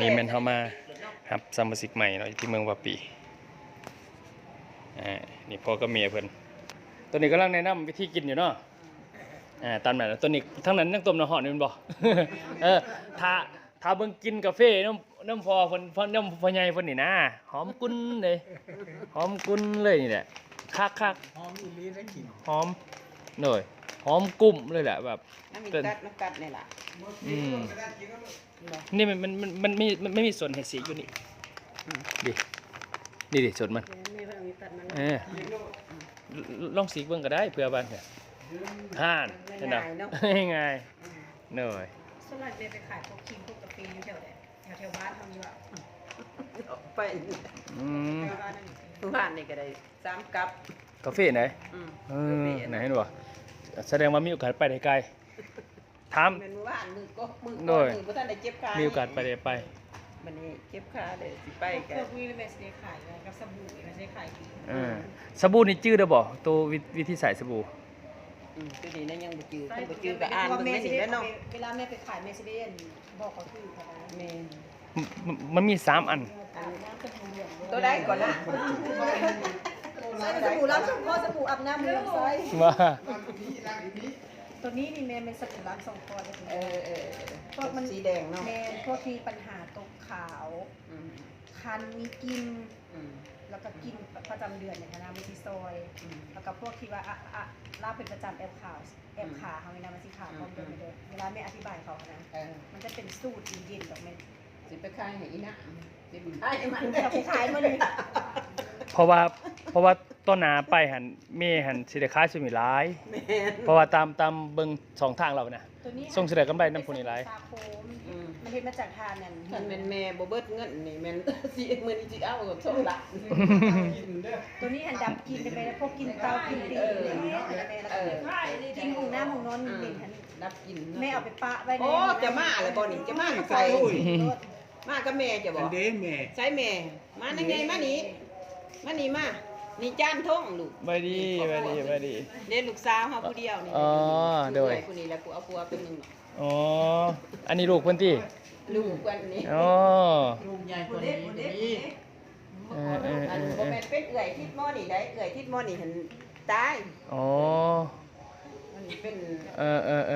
นี่แม่นเฮามาครับซัมมสิกใหม่เนาะอยู่ที่เมืองวาปีอ่านี่พ่อกับเมียเพิ่นตัวนี้กำลังแนะนำวิธีกินอยู่เนาะอ่าตามนั้นนะตัวนี้ทั้งนั้นยังต้มน้ำหอมนี่มันบ่เออถ้าถ้าเบิ่งกินกาแฟน้ำน้ำพอเพิ่นเพิ่นน้ำพ่อใหญ่เพิ่นนี่นะหอมกุนเลยหอมกุนเลยนี่แหละคักคักหอมอีหลีได้กลิ่นๆหอมหน่อย หอมกุ้มเลยแหละแบบ น้ำมีกัดน้ำกัดนี่ล่ะอืม นี่มันมันมันมันไม่มันไม่มีส่วนเห็ดสีอยู่นี่ดินี่ดิส่วนมันแม่เพิ่นเอามีตัดมันเออลองสีเบิ่งก็ได้เผื่อบ้านเนี่ยห่านเห็นดง่ายๆหน่อยส่วนหลักแม่ไปขายพวกครีมพวกกาแฟอยู่แถวใดแถวแถวบ้านทำอยู่อะไปอืมแถวบ้านนั่นทุกบ้านนี่ก็ได้สามกับกาแฟไหนอืมเออไหนเห็นบ่ แสดงว่ามีโอกาสไปได้ไกลถามแม่นว่ามือก็มือโดก็ย มือบ่ทันได้เจ็บขามีมีโอกาสไปได้ไป มันนี่เจ็บขาเด้สิไปพกัวนกวิลเมสได้ขายกับสบู่ไม่ได้ขายดีเออสบู่นี่จื้อได้บ่ตัววิวิธีใส่สบู่อืมตัวนี้นั่นยังบ่จือต้องบ่จือก็อ่านเบิ่งแม่แม่สินี่ได้แหล้วเนาะเวลาแม่ไปขายแม่สิได้บอกเขาคือเขาแม่นมมมันมีสามอัน อันน้ำสบู่เหลืองตัวใดก่อนนะ ใส่สบู่ล้างสบู่สบู่อาบน้ำมือใส่ว่าตัวนี้นี่แม่เป็นสบู่ล้างสองคอเลยเออเออเออพวกมันสีแดงเนาะแม่พวกมีปัญหาตกขาวอืมคันมีกินอืมแล้วก็กินประจำเดือนอย่างน้ำมันซีซอยอืมแล้วก็พวกที่ว่าอะอะลาบเป็นประจำแอบขาวแอบขาเขาในน้ำมันสีขาวอืมพร้อมเดินไปเดินเวลาแม่อธิบายเขานะเออมันจะเป็นสูตรเย็นๆดอกแม่สิไปขายให้อีน่ะสิไปขายให้มันเราไปขายมา เลยเพราะว่าเพราะว่าต้นหนาไปหันเมหันสิได้ขายสิมีหลาย แม่นเพราะว่าตามตามเบิ่งสองทางเรานะ ตัวนี้ส่งเสด็จกันไปน้ำพุนี่หลาย ซาโคมอืมมันเฮ็ดมาจากทานนั่นคันแม่นแม่บ่เบิดเงินนี่แม่น สิมื้อนี้สิเอากับสองหลัก ตัวนี้หันดับกินได้ไหมพวกกินเตากินตีอะไรอย่างเงี้ยแม่แล้วเอก็อกินหูน้ำหูนอนเด่นหันรับกินแม่เอาไปปะไว้ในโอ้จะมาแล้วบ่นี่จะมาใส่ มากับแม่จะบ่อันเด้แม่ใส่แม่ มานั่งไงมานี่ มานี่มา นี่จานท่งลูกไปดีไปดีไปดี เด็ลูกสาวเฮาผู้เดียวนี่อ๋อโดย ผู้นี้แล้วกูเอาผัวเป็นหนึงอ๋อ อันนี้ลูกเพิ่นติลูกกว่านี้อ๋อ ลูกใหญ่กว่านี้ก็มีเออเอออัเอนอบ่แม่นเป็นเอื้อยทิดหม้อนี่ได้เอื้อยทิดหม้อนี่หันตายอ๋ออันนี้เป็น เออเออเอ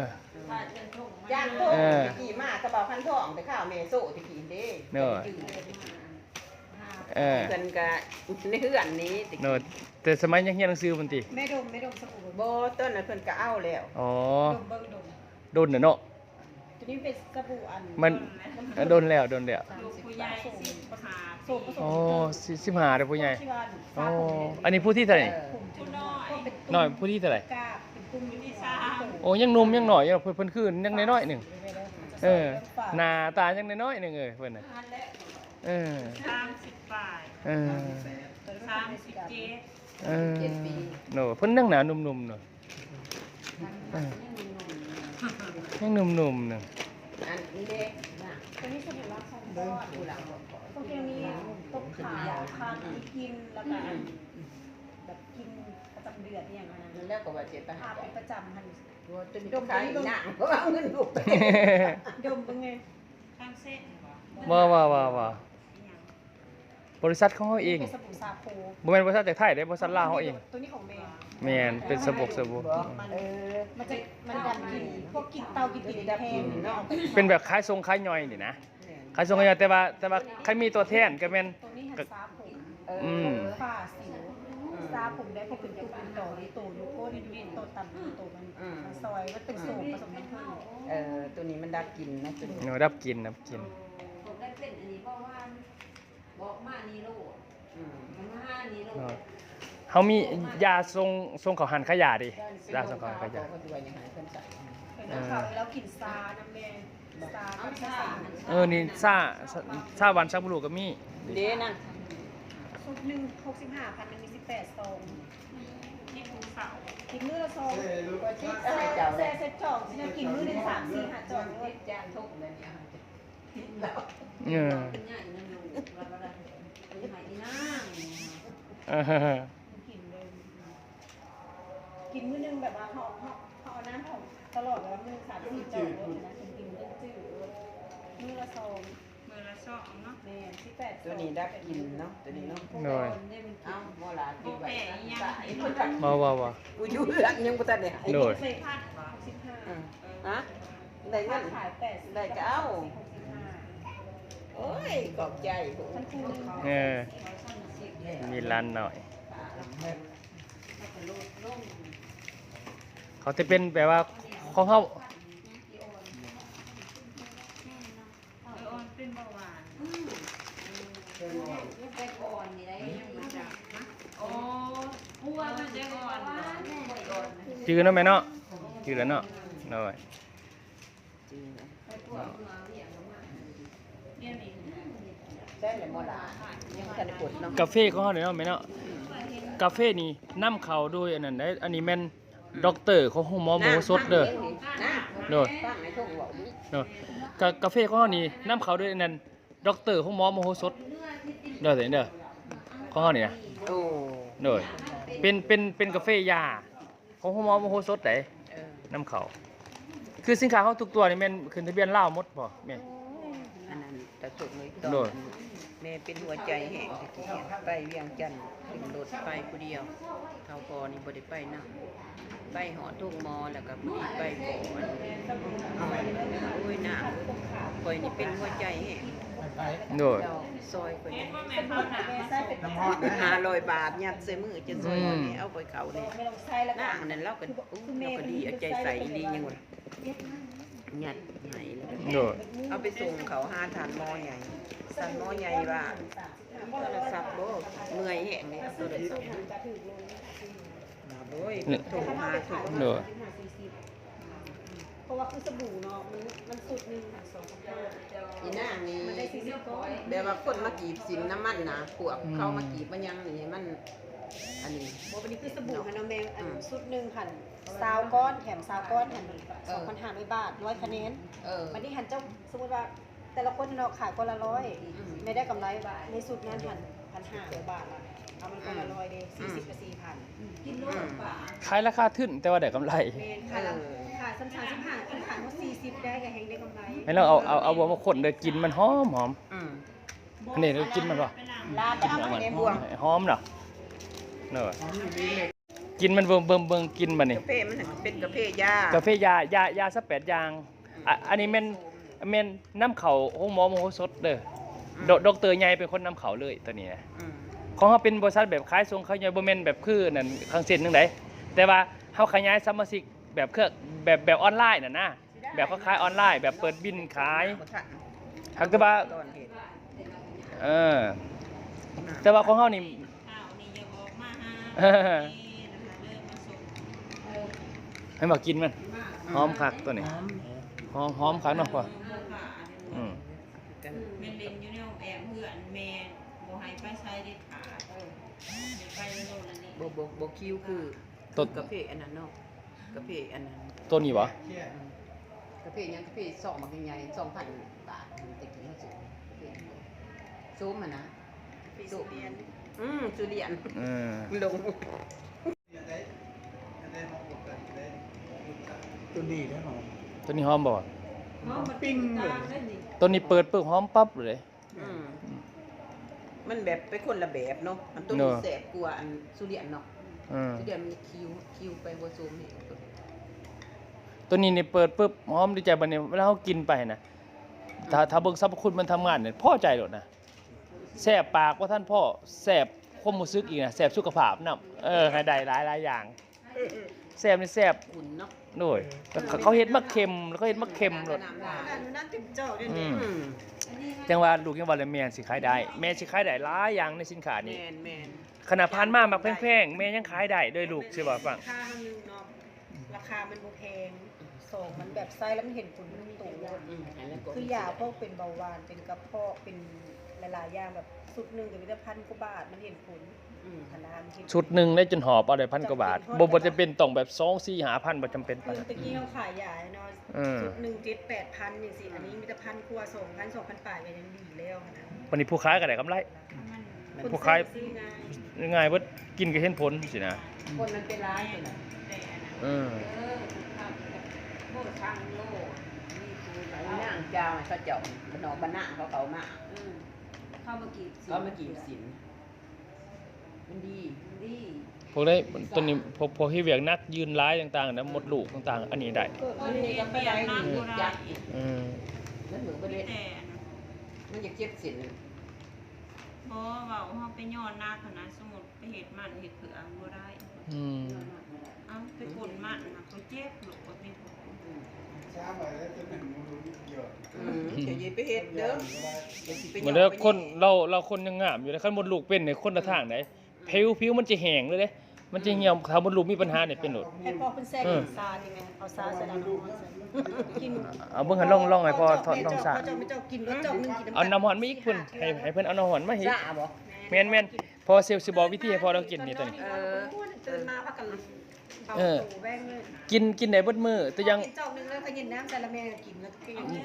อ ย่างท่งเออ ตะกี้มาตะเบาพันทองแต่ข้าวแม่โซตะกี้เด้เด้อ เออเพิ่นก็ในเฮือนนี้ตะโนกี้ดแต่สมัยยังเรียนหนังสือเพิ่นติแม่ดมแม่ดมสบู่บ่ต้นนั้นเพิ่นก็เอาแล้วอ๋อดมเบิ่งดมโดนน่ะเนาะตัวนี้เป็นสบู่อันมันเออโดนแล้วโดนแล้วลูกผู้ใหญ่สิบหาโซมผสมอ๋อสิสิบห้าเด้อผู้ใหญ่ที่ว่าอ๋ออันนี้ผู้ที่เท่าไหร่เออผมจุน้อยก็เป็นน้อยผู้ที่เท่าไหร่กาบเป็นกลุ่มอยู่ที่สามโอ้ยังหนุ่มยังหน่อยยังเพิ่นเพิ่นคือยังน้อยๆหนึ่ง เออหน้าตายังน้อยๆหนึ่งเออเพิ่นน่ะเออสามสิบปลายเออสามสิบเจ็ดเออเจ็ดปีโน่เพิ่นนั่งหนาหนุ่มๆหน่อยเออยังหนุ่มๆหนึ่งอันนี้เด้น่ะตัวนี้สบู่ล้างสองก้อนผู้หลังบ่ตรงที่มีตกขาวคางที่กินแล้วก็แบบกินประจำเดือนอย่างนั้นนั่นแล้วก็ว่าเจ็บไปอาหาบเป็นประจำหัน ตัวตัวนี้ขายอีหน้าเพราะว่าเอาเงินลูกไปดมเป็นไงข้างเส้นเหรอว่าว่าว่าว่าบริษัทของเขาเองเป็นสบู่ซาโคบ่แม่นบริษัทจากไทยเด้บริษัทลาวเขาเอง ตัวนี้ของแม่แม่นเป็นสบู่สบู่มันเออมันจะมันดันกินพวกกินเตากินติดแทนเนาะเป็นแบบคล้ายทรงคล้ายย่อยนี่นะคล้ายทรงคล้ายย่อยแต่ว่าแต่ว่าใครมีตัวแทนก็แม่นตัวนี้หันซาผมเอออืมฝ้าสิว ซาผมได้พวกเป็นตุ่มเป็นต่อในตัวยูโก้ในดูโตต่ำโตมันมันซอยมันเป็นสูตรผสมน้ำผึ้งเออตัวนี้มันดับกลินนะตัวนี้เนาะรับกินรับกิน ผมได้เป็นอันนี้เพราะว่าบอกมานีโลอืมมานีโลเนาะเขามียาทรงทรงเขาหันขยะดิยาทรงเขาหันขยะเขาก็ด้วยยังไงเพิ่นใส่เป็นข่าวแล้วกินซาน้ำแดงซาก็ซาเออ นี่ซาซาซาวันซักบุรุก็มี เด้นั่น ชุดหนึ่งหกสิบห้าพันหนึ่งมี สิบแปดซองที่ภูเสากินมื้อละซองว่าชิดแซ่ให้เจ้าแซ่เซ็ตจอกเนี่ยกินมื้อหนึ่งสามสี่ห้าจอกเฮ็ด้วยดจานทุกเลยเนี่ยกินแล้วเออเป็นใหญ่นั่นลูกว่าว่าเป็นใหญ่ที่นั่งเออกินเลยกินมื้อหนึ่งแบบว่าห่อห่อห่อน้ำหอมตลอดแล้วมื้อสามสี่จอกเลยนะกินกินเรื่องจืดมื้อละซอง มือละสองเนาะแม่นสิบแปดตัวนี้ดักกินเนาะตัวนี้เนาะหน่อยเอ้าบ่หลานโบกินไว้แปะยังตายบ่บ่บ่กูอยู่เรือนยังบ่ทันได้หายโดยใส่พัดบ่สิบห้าอืมฮะได้เงินขายแปดสิบได้ก็เอาหกสิบห้าโอ้ยขอบใจผมท่านครูเขาเออมีร้านหน่อย เขาจะเป็นแบบว่าของเขา เออออน เป็นเบาหวานไปก่อนนี่ได้ยังจับโอ้หัวมันจะอ่อนเนาะจื้อเนาะแม่เนาะจื้อแล้วเนาะหน่อยจริงนะเนี่ยนี่ได้เลยบ่หลานยังบ่ทันได้กดเนาะกาแฟของเขาเนี่ยเนาะแม่เนาะกาแฟนี่นำเข้าโดยอันนั้นได้อันนี้แม่นด็อกเตอร์ของห้องหมอโมสดเด้อนะ โดยฟังในทุ่งบอกดิเนาะกากาแฟของเขานี่นำเข้าโดยอันนั้นด็อกเตอร์ของหมอโมโหสดเด้อเด้อเด้อของเขานี่นะโอ้โดยเป็นเป็นเป็นกาแฟยาของห้องหมอโมโหสดได้เออนำเข้าคือสินค้าเขาทุกตัวนี่แม่นขึ้นทะเบียนลาวหมดบ่แม่น อันนั้นตะสุกเลยตอนโดยแม่เป็นหัวใจแห่งตะกี้ไปเวียงจันทน์ขึ้นรถไปผู้เดียวเขาพอนี่บ่ได้ไปนำ ไปหอทุ่งหมอแล้วก็ผู้นี้ไปก่อนโอ้ยน้ำข่อยนี่เป็นหัวใจแห่งโดยเจ้าซอยข่อยเห็นี่นว่าแม่เข้าหนาแม่ใส่เป็นน้ำฮอดนะห้าร้อยบาทยัดใส่มือจะซอยอืมนี่เอาไปเขานี่ไม่ต้องใส่แล้วนางนั่นเราก็อู้เราก็ดีเอาใจใส่ดียังวะยัดใหญ่เลยโดยเอาไปส่งเขาหาทานหมอใหญ่ทานหมอใหญ่ว่าโทรศัพท์บ่เมื่อยแห้งนี่โทรศัพท์ โอ้ยโทรหาถูกโดยเพราะว่าคือสบู่เนาะมันมันสุดหนึงสองพันห้าอีนางนี่มันได้สี่สิบก้อนแบบว่าคนมากีบสินน้ำมันนะพวกเขามากีบมันยังนี่มัน อันนี้ บอกวันนี้คือสบู่ฮันนาแมงอันอืมสุดหนึ่งหันซาวก้อนแถมซาวก้อนหันสองพันห้าร้อยบาทร้อยคะแนนเออ วันนี้หันเจ้าสมมติว่าแต่ละคนเนาะขายคนละร้อยอืม ไม่ได้กำไรในสุดนั้นหันพันห้าร้อยบาทละ เอามันคนละร้อยเด้สี่สิบกับสี่พันกินโลดป่าขายราคาทึ้นแต่ว่าได้กำไรเมนขายละขายสามสามสิบห้าคนขายว่าสี่สิบได้กับแหงได้กำไรให้เราเอาเอาเอาบัวมาขนเด้อกินมันหอมหอมอืมอันนี้เรากินมันบ่ไปล้างลาไปเอามาในบวงหอมเนาะเนาะกินมันเบิ่งเบิ่งเบิ่งกินมันนี่กาแฟมันเป็นกาแฟยากาแฟยายายาสักแปดอย่างอะอันนี้แม่นแม่นน้ำเขาห้องหมอโมโหสดเด้อดดอกเตอร์ใหญ่เป็นคนนำเขาเลยตัวนี้นะอืม ของเขาเป็นบริษัทแบบขายส่งขายใหญ่บ่แม่นแบบคือนั่นข้างเส้นนึงไดแต่ว่าเขาขยายสมาชิกแบบเครื่องแบบแบบออนไลน์น่ะนะแบบเขาขายออนไลน์ แบบเปิดบินขายหักแต่ว่าเออแต่ว่าของเขานี่ให้มากินมันหอมคักตัวนี้หอมหอมคักเนาะพ่อ เมื่อผ่าน อืม กัน แม่เล่นอยู่ในห้องแอบเพื่อนแม่บ่ให้ไปใช้เด็ดขาดเอออย่าไปโน่นอันนี้ บ่บ่บ่คิวคือต้นกาแฟอันนั้นเนาะกาแฟอันนั้นตัวนี้บ่กาแฟยังกาแฟสองมันใหญ่ๆ2,000บาทตะกี้เขาซื้อกาแฟซูมอะนะปีสุเรียนอืมสุเรียนเออลงตัวนี้ได้หอมตัวนี้หอมบ่ปิ้งเลยตัวนี้เปิดปึ๊บหอมปั๊บเลยอืม มันแบบเป็นคนละแบบเนาะมันตัวเนนี้อะ แสบกว่าอันสุเรียนเนาะอืมสุเรียนมันคิวคิวไปบ่ซูมให้ตัวตัวนี้นี่เปิดปุ๊บหอมดีใจบัดนี้เวลาเขากินไปนะถ้าถ้าเบิ่งสรรพคุณมันทำงานเนี่ยพอใจโลดนะแซ่บปากว่าท่านพ่อแซ่บความรู้สึกอีกนะแซ่บสุขภาพนํเออให้ได้หลายหลายอย่างแซ่บนี่แซ่บขุนเนาะด้วยแต่เขาเขาเฮ็ดมักเค็มแล้วก็เฮ็ดมักเค็มโลด น้ำลาย อันนั้นเป็นเจ้าด้วยอืนี่มอืม จังว่าลูกยังว่าเลยแม่สิขายได้ แม่สิขายได้หลายอย่างในสินค้าแมนี้นแมนขนาดพันมามักแพงๆแม่ยังขายได้ด้วยลูกสิบ่ฟังราคาหนึ่งเนาะราคามันบ่แพงสองมันแบบไซส์แล้วมันเห็นผลมันโตอืมอันนั้นก็คือยาพวกเป็นเบาหวานเป็นกระเพาะเป็นหลายๆอย่างแบบสุดหนึ่งกับวิตาพันกว่าบาทมันเห็นผล อืมขนาดมันเห็นผลชุดหนึงได้จนหอบเอาได้พันกว่าบาทบ่บ่จะเป็นต้องแบบ2 4 5พันบ่จำเป็นคืปานอนั้นตะกี้เขาขายยาเนาะอืม ชุดหนึ่งเจ็ดแปดพันอย่างสิอันนี้มีแต่พันกว่าสองพันสองพันปลายก็ยังดีแล้วขนาดวันนี้ผู้ขายก็ได้กำไร มันผู้ขาย ซื้อง่ายง่ายๆว่ากินก็เห็นผลสินะคนมันเป็นร้ายคนน่ะแต่อันนั้นเออเออครับโบช่างโลนี่คือแบบนางเจ้าให้เขาเจ้าบนนอกบ้านนาเขาเขามาอืมเข้ามากี่เขามากีบสิน มันดีดีพวกได้ตอนนี้พวกพวกที่เวียกนักยืนร้ายต่างๆนะมดลูกต่างๆ อันนี้ได้มันนี่ก็ไปได้หนึ่งยักษ์อืมนั่นเหมือนไปเลยแต่มันจะเก็บสินบ่เว้าเฮาไปย้อนหน้าขนาดสมมุติไปเฮ็ดมันเฮ็ดเผือกบ่ได้อืมเอาไปกดมันน่ะเขาเจ็บลูกบ่มีผลช้าไปแล้วจะหนึ่งมันรู้เยอะอืมเดี๋ยวยีไปเฮ็ดเด้อเดี๋ยวสิไปเหมือนเด้อคนเราเราคนยังงามอยู่เลยคันมดลูกเป็นเนี่ยคนละทางไหน ผิวผิวมันจะแห้งเลยเด้มันจะเหี่ยวถ้ามดลูกมีปัญหาเนี่ยเป็นโหลดให้พอเป็นแซ่กินซาดีไหมเอาซาใส่น้ำร้อนใส่กินเอาเบิ่งหันลองลองให้พอทอดลองสาเขาจะไม่เจ้ากินรสเจ้านึงกินเอาน้ำหอนมาอีกเพิ่นให้ให้เพิ่นเอาน้ำหอนมาให้อีกซ่าบ่แม่นแม่นพอเซลล์สิบอกวิธีให้พอเรากินนี่ตัวนี้เออตื่นมาพักกันเอาเออตูแว่งเลยกินกินได้เบิดมื้อแต่ยังกินเจ้านึงแล้วก็ยินน้ำใส่ละแม่กินแล้วก็ยังกิน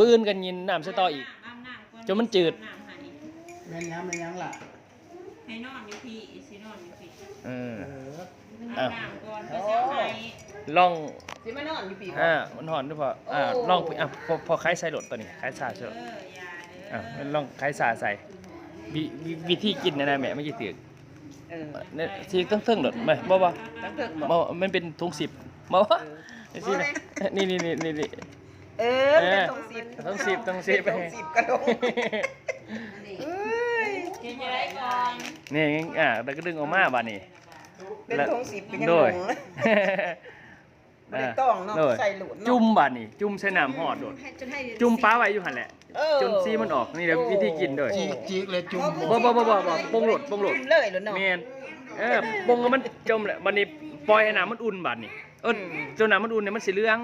บื้นกันยินน้ำสตออีกอาบน้ำก่จนมันจืดน้ำให้แม่นยังแม่นยังล่ะ ให้นอนอยู่พี่สินอนอยู่พี่เออเอออาบน้ำก่อนเพื่อจะให้ลอง สิมานอนอยู่ปีบ่ อ่า มันหอนด้วยพออ่าโอ้ ลองไปอะพอพอคล้ายใส่โหลดตัวนี้คล้ายสาเอใส่โหลดออย่าเด้อะอมันลองคล้ายสาใส่วิวิวิธีกินนะนะแม่ไม่กี่ตึกเออเนี่ยที่ต้องเทิงโหลดไหมบ่บ่ทั้งเถิกบ่บ่มันเป็นถุงสิบบ่บ่สินะนี่นี่นี่นี่นี่ เออเป็นตรงสิบต้องสิบต้องสิบ เป็นตรงสิบกระดงเอ้ย กินจะได้ก่อ นนี่อะแล้วก็ดึงออกมาบาดนี้เป็นตรงสิบเป็นยังโดไงยบ่ได้ต้องเนาะโดยใส่หลุดเนาะจุ่มบาดนี้จุ่มใส่น้ำหอดโดดให้จนให้จุ่มปลาไว้อยู่หั่นแหละเออจนซีมันออกนี่แหละวิธีกินโดยจีกจีกเลยจุ่มบ่บ่บ่บ่บ่ปรุงโหลดปรุงโหลดจิ้มเลยเหรอเนาะแม่นเออปรุงแล้วมันจมแหละบัดนี้ปล่อยให้น้ำมันอุ่นบาดนี้เอออืมจนน้ำมันอุ่นเนี่ยมันสิเหลือง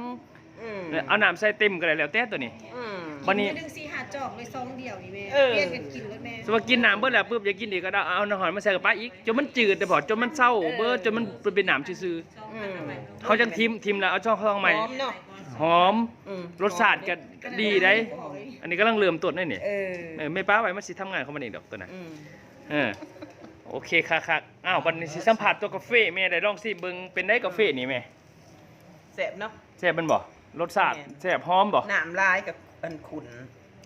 อืมเอาน้ำใส่เต็มก็ได้แล้วแต่ตัวนี้ อืมบัดนี้ ดึงซีหาจอกเลยซองเดียวนี่แม่เออ เรียนกันกินเลยแม่สมมุติว่ากินน้ำเบิดแล้วปุ๊บอยากกินอีกก็ได้เอาน้ำหอยมาใส่กับปลาอีกจนมันจืดแต่พอจนมันเศร้าเบิดจนมันเป็นน้ำซื่ออืมๆเขาจังทิมทิมแล้วเอาช่องช่องใหม่หอมเนาะหอม อืมรสชาติก็ดีได้ อันนี้กำลังเริ่มต้นได้นี่เออเออไม่ป้าไว้มันสิทำงานของมันเองดอกตัวน่ะอืมเออโอเคคักๆอ้าวบัดนี้สิสัมผัสตัวกาแฟแม่ได้ลองสิเบิ่งเป็นได้กาแฟนี่แม่แสบเนาะแซ่บมันบ่ รสชาติแม่นแซ่บหอมบ่น้ำลายกับอันขุน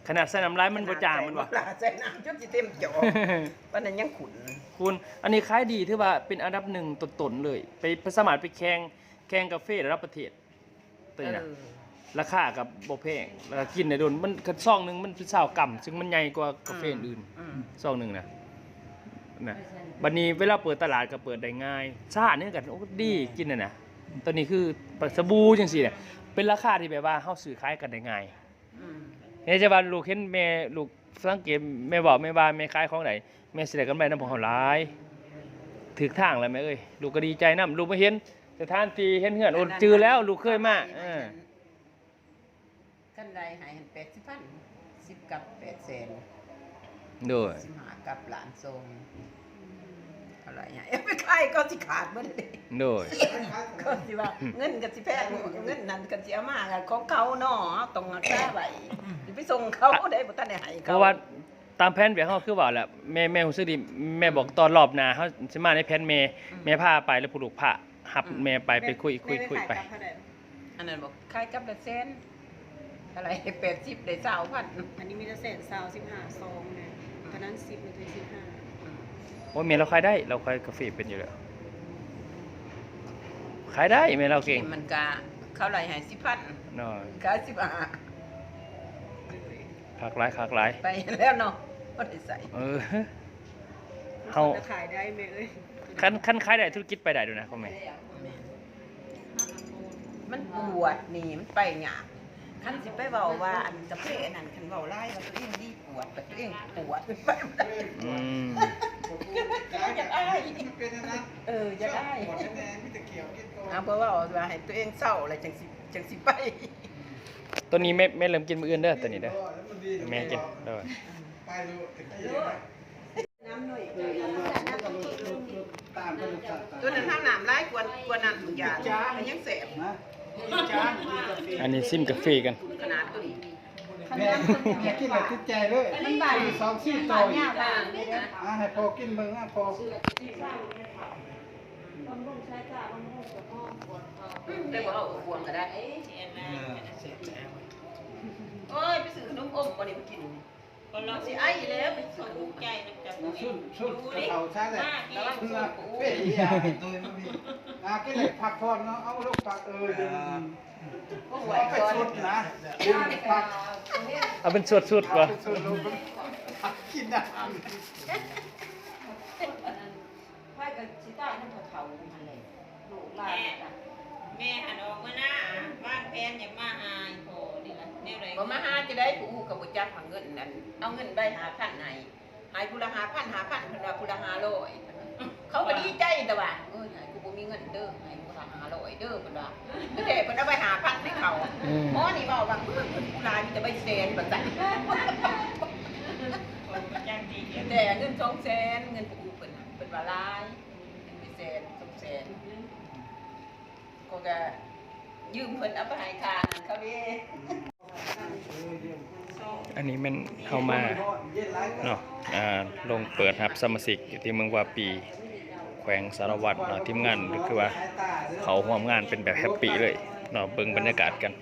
ขนาดใส่น้ำลายมันบ่จางมันบ่ลาใส่น้ำจนสิเต็มจอปานนั้นยังขุนคุณอันนี้ขายดีถือว่าเป็นอันดับหนึ่งต้นๆเลยไปไปสมัครไปแข่งแข่งกาแฟระดับประเทศตัวนี้นะเออราคากับบ่แพงแล้วก็กินได้โดนมันคันซองหนึงมันเป็น20กรัมซึ่งมันใหญ่กว่ากาแฟอื่นอืมซองหนึงนะนะบัดนี้เวลาเปิดตลาดก็เปิดได้ง่ายชาเนี่ยกันโอ้ดีกินน่ะนะตัวนี้คือสบู่จังซี่เนี่ย เป็นราคาที่แบบว่าเฮาซื้อขายกันได้ง่ายอืมเฮ้ยจะว่าลูกเห็นแม่ลูกสังเกตแม่บอกแม่ว่าแม่ขายของไหนแม่สิได้กำไรนำของเขาหลายถึกทางแล้วแม่เอ้ยลูกก็ดีใจนํลูกมาเห็นสถานที่เห็นเหือนโอนจือแล้วลูกเคยมาเออกันใดหายหันแปดสิบพันสิบกับแปดแสนโดยสิบหากับหลานทรง อะไรเนี่ยไม่ใครก็สิขาดเมื่อเด็โดยก็สิว่าเงินกับสิแพงเงินนั้นกับสิเอามากับของเขาเนาะต้องรักษาไว้สิไปส่งเขาได้บ่ทันได้ให้เพเขาราะว่าตามแผนแบบเฮาคือว่าแหละแม่แม่รู้สึกดีแม่บอกตอนรอบหน้าเฮาสิมาในแผนแม่แม่พาไปแล้วผู้ลูกพาหับแม่ไปไปคุยคุยคุยไปอันนั้นบอกขายกับละแสนอะไรแปดสิบได้สาวพันอันนี้มีแต่เศษซาวสิบห้าซองนะตอนนั้นสิบมันถึงสิบห้า โอ้ยแม่เราขายได้ เราขายกาแฟเป็นอยู่แล้วขายได้แม่เราเก่งมันกะเขาไหลหายสิบพันเนาะขายสิบห้าคักหลายคักหลายไปแล้วเนาะก็ได้ใส่เออเฮาจะขายได้ไหมเอ้ยคันคันขายได้ธุรกิจไปได้ด้วยนะพ่อแม่มันปวดนี่มันไปหยาบคันสิไปเว้าว่าอันกาแฟอันนั้นคันเว้าไล่ว่าตัวเองดีปวดแต่ตัวเองปวดไปบ่ได้ อืมอยากอายเป็นอันนั้นเอออยากอายหมดแน่ๆมีแต่เขียวกินก่อนเอาเพราะว่าว่าให้ตัวเองเศร้าอะไรจังสิจังสิไปตัวนี้แม่แม่เริ่มกินมื้ออื่นเด้อตัวนี้เด้อแล้วมันดีแม่กินเด้อไปดูถึงที่ไหนน้ำหน่อยตามไปดูสัตว์ตัวนั้นห้ามน้ำร้ายกวนกวนนั้นทุกอย่างมันยังแสบนะจานกินกาแฟอันนี้ซิมกาแฟกันขนาดตัวนี้ แม่แม่กินแบบติดใจเลยมันบ่ายสองสี่ต่ออีกอะให้พอกินเบิ่งอะพอเลยว่าเอาควงก็ได้เออเสร็จแล้วโอ้ยไปซื้อขนมอมบ่ได้มากิน คนเราสิไอ้แล้วไปสซื้อนขนมใจน้ำจับชุดชุดดูดเขาชาเลยมากแล้วนี่มันเป้ยอะตัวมันมีอะกินเลยผักพรเนาะเอาลูกผักเออดึงก็ไหวเอาไปก่อนชุดนะเอาเป็นสุดชุดลูกผักกินได้ไพ่กับชิต้านั่นเขามันเลยลูกหลานน่ะ ม่หันออกมาหน้าบ้านแฟนอย่ามาอายโผนี่แหละแนวไรบ่มาหาจะได้ผู้กับบ่จักหาเงินนั่นเอาเงินไปหาพันให้หายผู้ละหาพันหาพันเพิ่นว่าผู้ละห้าร้อยเขาก็ดีใจแต่ว่าเอ้ยหายกูบ่มีเงินเด้อให้ผู้ละห้าร้อยเด้อเพิ่นว่าแต่เพิ่นเอาไปหาพันให้เขาอืมหมอนี่เว้าว่าเพิ่นเพิ่นผู้ลายมีแต่ใบแสนบัดซั่นจังดีเดียวแต่เงิน2แสนเงินผู้เพิ่นน่ะเพิ่นว่าหลายเงินไปแสน2แสน ก็ก็ยืมเพิ่นเอาไปให้ค่านั่นเขาเด้อันนี้มันเข้ามาเนาะอ่าลงเปิดรับสมาชิกอยู่ที่เมืองวาปี แขวงสารวัตรเนาะทีมงานก็คือว่าเขาร่วมงานเป็นแบบแฮปปี้เลยเนาะเบิ่งบรรยากาศกัน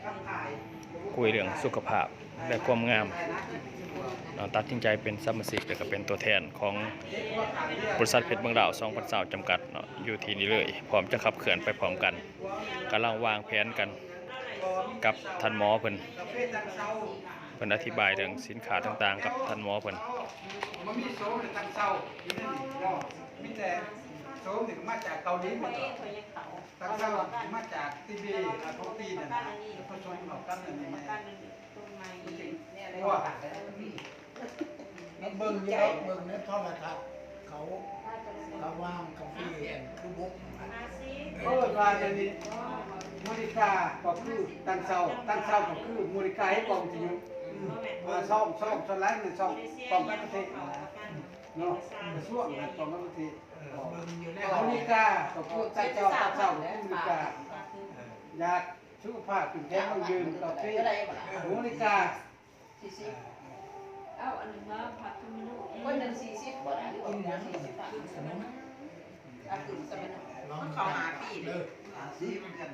คุยเรื่องสุขภาพและความงามเนาะตัดสินใจเป็นสมาชิกแล้วก็เป็นตัวแทนของบริษัทเพชรเมืองดาว2020จำกัดเนาะอยู่ที่นี่เลย พร้อมจะขับเคลื่อนไปพร้อมกัน กำลังวางแผนกันกับท่านหมอเพิ่นกาแฟตั้งเช้าเพิ่นอธิบายเรื่องสินค้าต่างๆ กับท่านหมอเพิ่นมันมีโซ่ในตั้งเช้าอยู่ในนี่เนาะมีแต่โซ่นี่ก็มาจากเกาหลีหมดเนาะตั้งเช้ามาจากทีวีอะของปีนั่นน่ะผสมเข้ากันนั่นนี่แหละต้นไม้ว่าเบิ่งอยู่แล้วเบิ่งในโทรทัศน์เขาเขาว่างกาแฟคือบุก มาสิเออว่าจะนี่มูลิกาก็คือตั้งเช้าตั้งเช้าก็คือมูลิกาให้กองที่อยู่มาซ่อมซ่อมสไลด์นี่ซ่อมป้องกันประเทศนะเนาะกระทรวงนะป้องกันประเทศมูลิกาก็คือตั้งเช้าตั้งเช้ามูลิกาอยากสุขภาพถึงแข็งต้องยืนกาแฟมูลิกาเอาอันนึงมาผัดทุมิโน่คนหนึ่งสี่สิบบ่ได้หรือว่าคนสี่สิบอะอะคือสมัยนั้น มันเข้าหาปีเลยสีเหมือนกัน